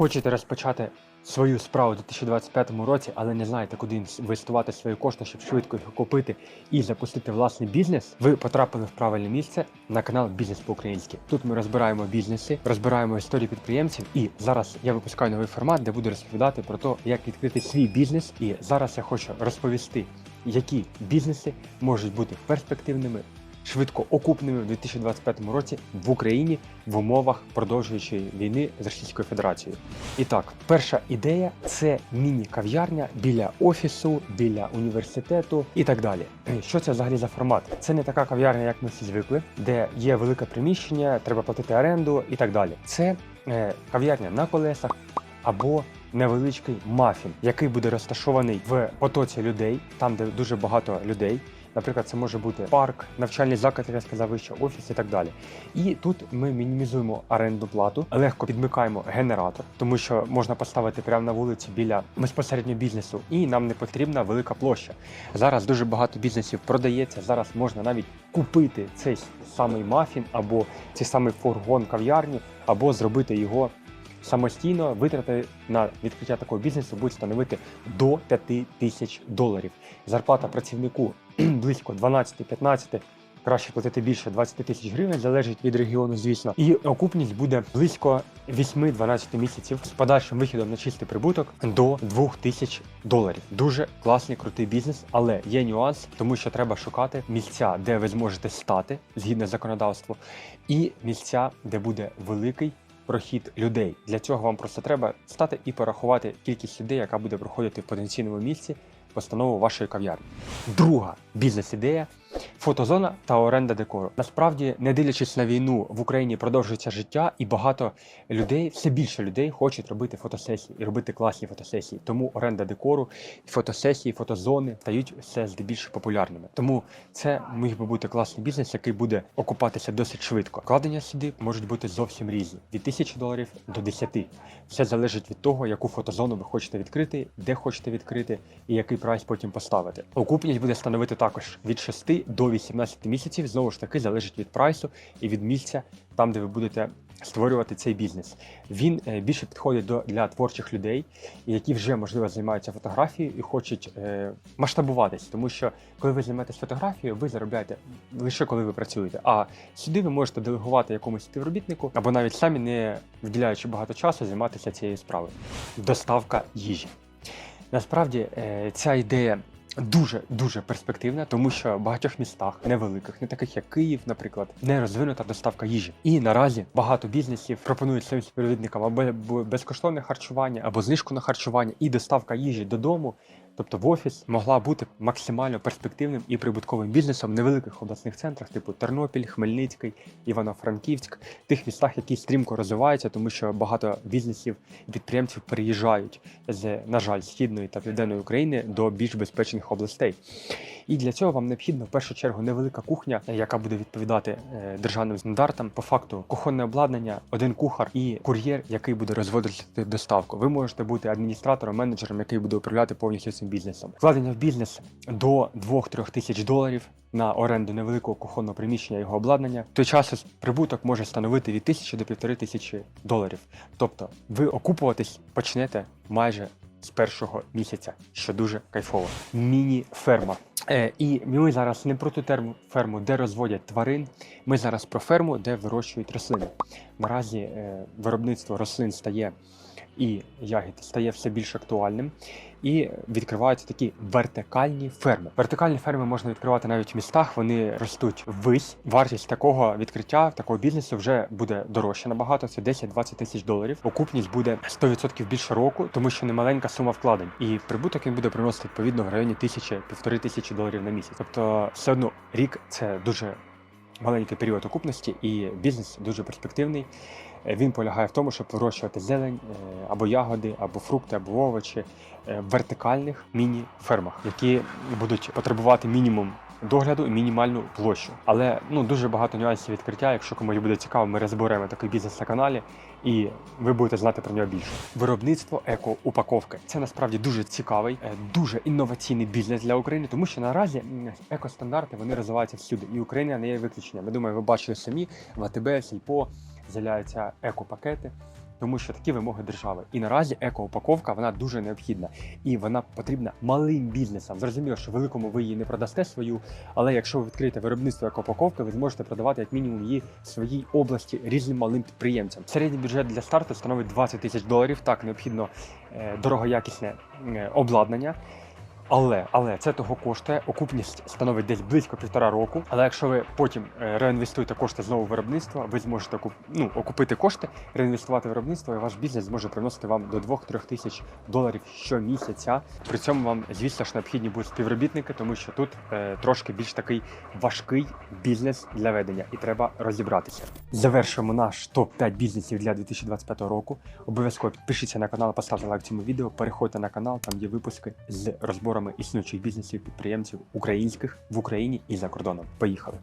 Хочете розпочати свою справу у 2025 році, але не знаєте, куди інвестувати свої кошти, щоб швидко їх окупити і запустити власний бізнес. Ви потрапили в правильне місце на канал Бізнес по-українськи. Тут ми розбираємо бізнеси, розбираємо історії підприємців. І зараз я випускаю новий формат, де буду розповідати про те, як відкрити свій бізнес. І зараз я хочу розповісти, які бізнеси можуть бути перспективними. Швидко окупними в 2025 році в Україні в умовах продовжуючої війни з Російською Федерацією. І так, перша ідея це міні-кав'ярня біля офісу, біля університету і так далі. Е, Що це взагалі за формат? Це не така кав'ярня, як ми всі звикли, де є велике приміщення, треба платити оренду і так далі. Це е, кав'ярня на колесах або невеличкий мафін, який буде розташований в потоці людей, там де дуже багато людей. Наприклад, це може бути парк, навчальний заклад, як я сказав, вище офіс і так далі. І тут ми мінімізуємо орендну плату, легко підмикаємо генератор, тому що можна поставити прямо на вулиці біля безпосередньо бізнесу, і нам не потрібна велика площа. Зараз дуже багато бізнесів продається. Зараз можна навіть купити цей самий мафін або цей самий фургон кав'ярні, або зробити його. Самостійно витрати на відкриття такого бізнесу будуть становити до 5 тисяч доларів. Зарплата працівнику близько 12-15, краще платити більше 20 тисяч гривень, залежить від регіону, звісно. І окупність буде близько 8-12 місяців з подальшим вихідом на чистий прибуток до 2 тисяч доларів. Дуже класний, крутий бізнес, але є нюанс, тому що треба шукати місця, де ви зможете стати згідно законодавству, і місця, де буде великий прохід людей. Для цього вам просто треба стати і порахувати кількість людей, яка буде проходити в потенційному місці постанову вашої кав'ярні. Друга бізнес-ідея фотозона та оренда декору. Насправді, не дивлячись на війну, в Україні продовжується життя, і багато людей, все більше людей хочуть робити фотосесії і робити класні фотосесії. Тому оренда декору, фотосесії, фотозони стають все здебільшого популярними. Тому це міг би бути класний бізнес, який буде окупатися досить швидко. Вкладення сюди можуть бути зовсім різні: від тисячі доларів до 10. Все залежить від того, яку фотозону ви хочете відкрити, де хочете відкрити і який прайс потім поставити. Окупність буде становити також від 6 до 18 місяців. Знову ж таки, залежить від прайсу і від місця, там де ви будете створювати цей бізнес. Він е, більше підходить до для творчих людей, які вже можливо займаються фотографією і хочуть е, масштабуватись, тому що коли ви займаєтесь фотографією, ви заробляєте лише коли ви працюєте. А сюди ви можете делегувати якомусь співробітнику або навіть самі не вділяючи багато часу займатися цією справою. Доставка їжі. Насправді е, ця ідея дуже дуже перспективна, тому що в багатьох містах невеликих, не таких як Київ, наприклад, не розвинута доставка їжі. І наразі багато бізнесів пропонують своїм співробітникам або безкоштовне харчування, або знижку на харчування і доставка їжі додому. Тобто в офіс могла бути максимально перспективним і прибутковим бізнесом в невеликих обласних центрах, типу Тернопіль, Хмельницький, Івано-Франківськ, тих містах, які стрімко розвиваються, тому що багато бізнесів і підприємців переїжджають з, на жаль, східної та південної України до більш безпечних областей. І для цього вам необхідно в першу чергу невелика кухня, яка буде відповідати е, державним стандартам. По факту, кухонне обладнання, один кухар і кур'єр, який буде розводити доставку. Ви можете бути адміністратором, менеджером, який буде управляти повністю цим бізнесом. Вкладення в бізнес до 2-3 тисяч доларів на оренду невеликого кухонного приміщення його обладнання. Той час прибуток може становити від тисячі до півтори тисячі доларів. Тобто ви окупуватись почнете майже з першого місяця, що дуже кайфово. Міні-ферма. Е, і ми зараз не про ту терму ферму, де розводять тварин. Ми зараз про ферму, де вирощують рослини. Наразі е, виробництво рослин стає і ягід стає все більш актуальним. І відкриваються такі вертикальні ферми. Вертикальні ферми можна відкривати навіть в містах. Вони ростуть ввись. Вартість такого відкриття, такого бізнесу вже буде дорожче набагато. Це 10-20 тисяч доларів. Окупність буде 100% більше року, тому що немаленька сума вкладень. І прибуток він буде приносити відповідно в районі тисячі півтори тисячі доларів на місяць. Тобто, все одно рік це дуже маленький період окупності, і бізнес дуже перспективний. Е, Він полягає в тому, щоб вирощувати зелень е, або ягоди, або фрукти, або овочі е, в вертикальних міні-фермах, які будуть потребувати мінімум догляду мінімальну площу. Але ну дуже багато нюансів відкриття. Якщо комусь буде цікаво, ми розберемо такий бізнес на каналі, і ви будете знати про нього більше. Виробництво еко-упаковки це насправді дуже цікавий, е, дуже інноваційний бізнес для України, тому що наразі екостандарти вони розвиваються всюди, і Україна не є виключенням. Я думаю, ви бачили самі в АТБ, Сільпо з'являються еко-пакети. Тому що такі вимоги держави. І наразі екоупаковка вона дуже необхідна і вона потрібна малим бізнесам. Зрозуміло, що великому ви її не продасте свою, але якщо ви відкриєте виробництво екоупаковки, ви зможете продавати як мінімум її в своїй області різним малим підприємцям. Середній бюджет для старту становить 20 тисяч доларів. Так необхідно е, дорогоякісне е, обладнання. Але але це того коштує. Окупність становить десь близько півтора року. Але якщо ви потім е, реінвестуєте кошти знову в виробництво, ви зможете ну, окупити кошти, реінвестувати в виробництво, і ваш бізнес зможе приносити вам до 2-3 тисяч доларів щомісяця. При цьому вам, звісно ж, необхідні будуть співробітники, тому що тут е, трошки більш такий важкий бізнес для ведення, і треба розібратися. Завершуємо наш топ 5 бізнесів для 2025 року. Обов'язково підпишіться на канал, поставте лайк цьому відео. Переходьте на канал, там є випуски з розборами існуючих бізнесів підприємців українських в Україні і за кордоном. Поїхали!